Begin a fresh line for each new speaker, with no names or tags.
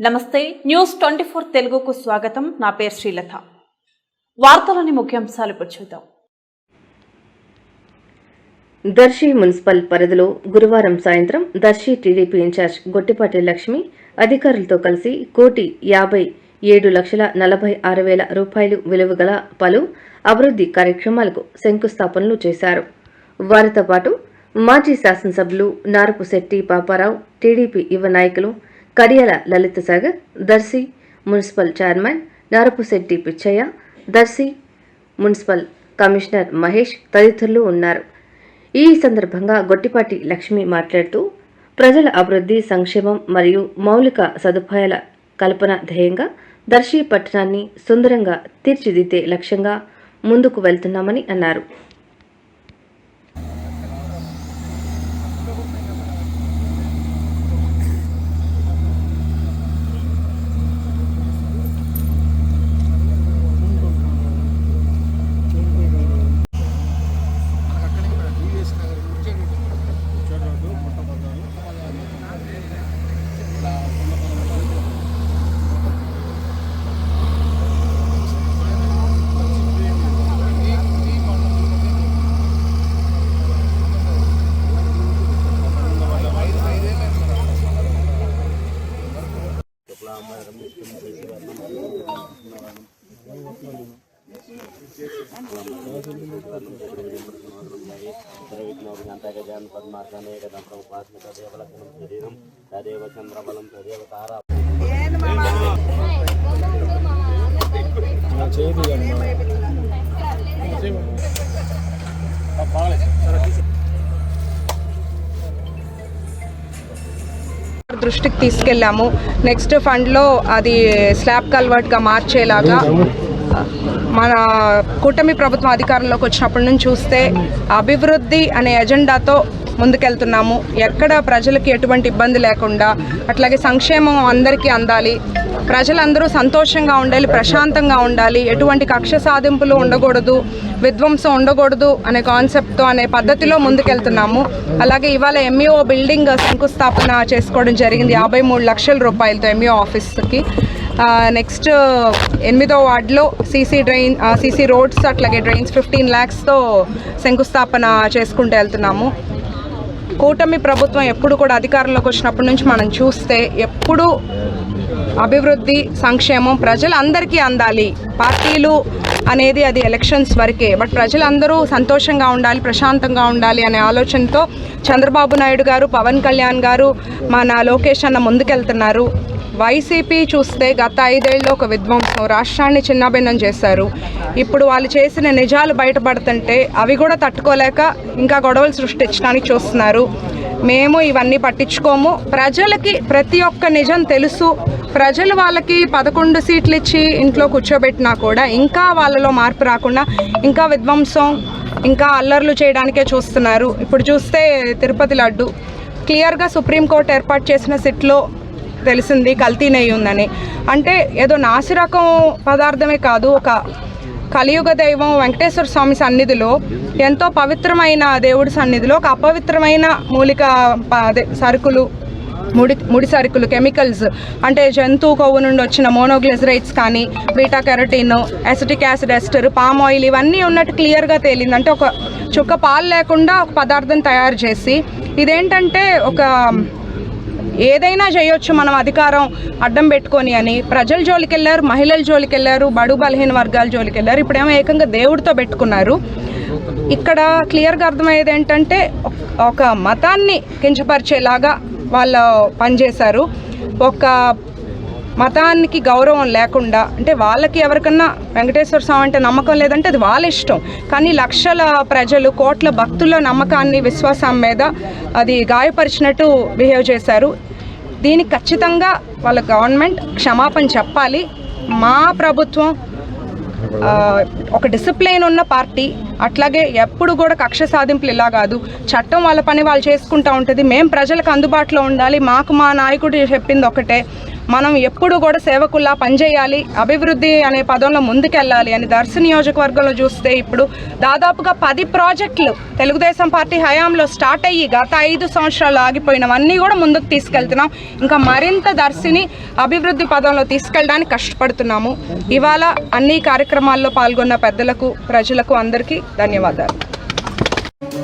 నమస్తే news twenty four తెలుగుకు స్వాగతం. నా పేరు శ్రీలత. వార్తలోని ముఖ్యాంశాలు ఇప్పుడు చూద్దాం.
దర్శి మున్సిపల్ పరిధిలో గురువారం సాయంత్రం దర్శి టీడీపీ ఇన్ఛార్జ్ గొట్టిపాటి లక్ష్మి అధికారులతో కలిసి కోటి యాభై ఏడు లక్షల నలభై ఆరు వేల రూపాయలు విలువ గల పలు అభివృద్ధి కార్యక్రమాలకు శంకుస్థాపనలు చేశారు. వారితో పాటు మాజీ శాసనసభ్యులు నారపుశెట్టి పాపారావు టీడీపీ యువ నాయకులు Kadiyala Lalitha Sagar Darsi municipal chairman Narapusetty Pichaiah Darsi municipal commissioner Mahesh తదితరులు ఉన్నారు. ఈ సందర్భంగా గొట్టిపాటి లక్ష్మి మాట్లాడుతూ ప్రజల అభివృద్ధి సంక్షేమం మరియు మౌలిక సదుపాయాల కల్పన ధ్యేయంగా దర్శి పట్టణాన్ని సుందరంగా తీర్చిదిద్దే లక్ష్యంగా ముందుకు వెళ్తున్నామని అన్నారు.
శరీరం తదేవ చంద్రబలం తదేవ తారా
దృష్టికి తీసుకెళ్ళాము. నెక్స్ట్ ఫండ్లో అది స్లాబ్ కల్వర్ట్గా మార్చేలాగా మన కూటమి ప్రభుత్వం అధికారంలోకి వచ్చినప్పటి నుంచి చూస్తే అభివృద్ధి అనే ఎజెండాతో ముందుకెళ్తున్నాము. ఎక్కడ ప్రజలకి ఎటువంటి ఇబ్బంది లేకుండా అట్లాగే సంక్షేమం అందరికీ అందాలి. ప్రజలందరూ సంతోషంగా ఉండాలి ప్రశాంతంగా ఉండాలి. ఎటువంటి కక్ష సాధింపులు ఉండకూడదు విధ్వంసం ఉండకూడదు అనే కాన్సెప్ట్తో అనే పద్ధతిలో ముందుకెళ్తున్నాము. అలాగే ఇవాళ ఎంఈఓ బిల్డింగ్ శంకుస్థాపన చేసుకోవడం జరిగింది. యాభై మూడు లక్షల రూపాయలతో ఎంఈఓ ఆఫీస్కి. నెక్స్ట్ ఎనిమిదో వార్డులో సీసీ డ్రైన్ సీసీ రోడ్స్ అట్లాగే డ్రైన్స్ ఫిఫ్టీన్ ల్యాక్స్తో శంకుస్థాపన చేసుకుంటూ వెళ్తున్నాము. కూటమి ప్రభుత్వం ఎప్పుడు కూడా అధికారంలోకి వచ్చినప్పటి నుంచి మనం చూస్తే ఎప్పుడు అభివృద్ధి సంక్షేమం ప్రజలందరికీ అందాలి. పార్టీలు అనేది అది ఎలక్షన్స్ వరకే. బట్ ప్రజలందరూ సంతోషంగా ఉండాలి ప్రశాంతంగా ఉండాలి అనే ఆలోచనతో చంద్రబాబు నాయుడు గారు పవన్ కళ్యాణ్ గారు మన లోకేష్ అన్న ముందుకెళ్తున్నారు. వైసీపీ చూస్తే గత ఐదేళ్ళు ఒక విధ్వంసం. రాష్ట్రాన్ని చిన్నాభిన్నం చేశారు. ఇప్పుడు వాళ్ళు చేసిన నిజాలు బయటపడుతుంటే అవి కూడా తట్టుకోలేక ఇంకా గొడవలు సృష్టించడానికి చూస్తున్నారు. మేము ఇవన్నీ పట్టించుకోము. ప్రజలకి ప్రతి ఒక్క నిజం తెలుసు. ప్రజలు వాళ్ళకి పదకొండు సీట్లు ఇచ్చి ఇంట్లో కూర్చోబెట్టినా కూడా ఇంకా వాళ్ళలో మార్పు రాకుండా ఇంకా విధ్వంసం ఇంకా అల్లర్లు చేయడానికే చూస్తున్నారు. ఇప్పుడు చూస్తే తిరుపతి లడ్డు. క్లియర్గా సుప్రీంకోర్టు ఏర్పాటు చేసిన సిట్లో తెలిసింది కల్తీ నెయ్యి ఉందని. అంటే ఏదో నాసిరకం పదార్థమే కాదు ఒక కలియుగ దైవం వెంకటేశ్వర స్వామి సన్నిధిలో ఎంతో పవిత్రమైన దేవుడి సన్నిధిలో ఒక అపవిత్రమైన మూలిక ప- అదే సరుకులు ముడి ముడి సరుకులు కెమికల్స్ అంటే జంతువు కొవ్వు నుండి వచ్చిన మోనోగ్లిజరైట్స్ కానీ beta carotene acetic acid ester palm oil ఇవన్నీ ఉన్నట్టు క్లియర్గా తేలింది. అంటే ఒక చుక్క పాలు లేకుండా ఒక పదార్థం తయారు చేసి ఇదేంటంటే ఒక ఏదైనా చేయొచ్చు మనం అధికారం అడ్డం పెట్టుకొని అని. ప్రజల జోలికి వెళ్ళారు మహిళల జోలికి వెళ్ళారు బడు బలహీన వర్గాల జోలికి వెళ్ళారు ఇప్పుడేమో ఏకంగా దేవుడితో పెట్టుకున్నారు. ఇక్కడ క్లియర్గా అర్థమయ్యేది ఏంటంటే ఒక- మతాన్ని కించపరిచేలాగా వాళ్ళు పనిచేశారు. ఒక మతానికి గౌరవం లేకుండా అంటే వాళ్ళకి ఎవరికన్నా వెంకటేశ్వర స్వామి అంటే నమ్మకం లేదంటే అది వాళ్ళ ఇష్టం. కానీ లక్షల ప్రజలు కోట్ల భక్తుల నమ్మకాన్ని విశ్వాసం మీద అది గాయపరిచినట్టు బిహేవ్ చేశారు. దీనికి ఖచ్చితంగా వాళ్ళ గవర్నమెంట్ క్షమాపణ చెప్పాలి. మా ప్రభుత్వం ఒక డిసిప్లైన్ ఉన్న పార్టీ అట్లాగే ఎప్పుడు కూడా కక్ష సాధింపులు ఇలా కాదు. చట్టం వాళ్ళ పని వాళ్ళు చేసుకుంటూ ఉంటుంది. మేము ప్రజలకు అందుబాటులో ఉండాలి. మాకు మా నాయకుడు చెప్పింది ఒకటే. మనం ఎప్పుడు కూడా సేవకుల్లా పనిచేయాలి అభివృద్ధి అనే పదంలో ముందుకెళ్ళాలి అని దర్శి నియోజకవర్గంలో చూస్తే ఇప్పుడు దాదాపుగా పది ప్రాజెక్టులు తెలుగుదేశం పార్టీ హయాంలో స్టార్ట్ అయ్యి గత ఐదు సంవత్సరాలు ఆగిపోయినవన్నీ కూడా ముందుకు తీసుకెళ్తున్నాం. ఇంకా మరింత దర్శిని అభివృద్ధి పదంలో తీసుకెళ్ళడానికి కష్టపడుతున్నాము. ఇవాళ అన్ని కార్యక్రమాల్లో పాల్గొన్న పెద్దలకు ప్రజలకు అందరికీ ధన్యవాదాలు.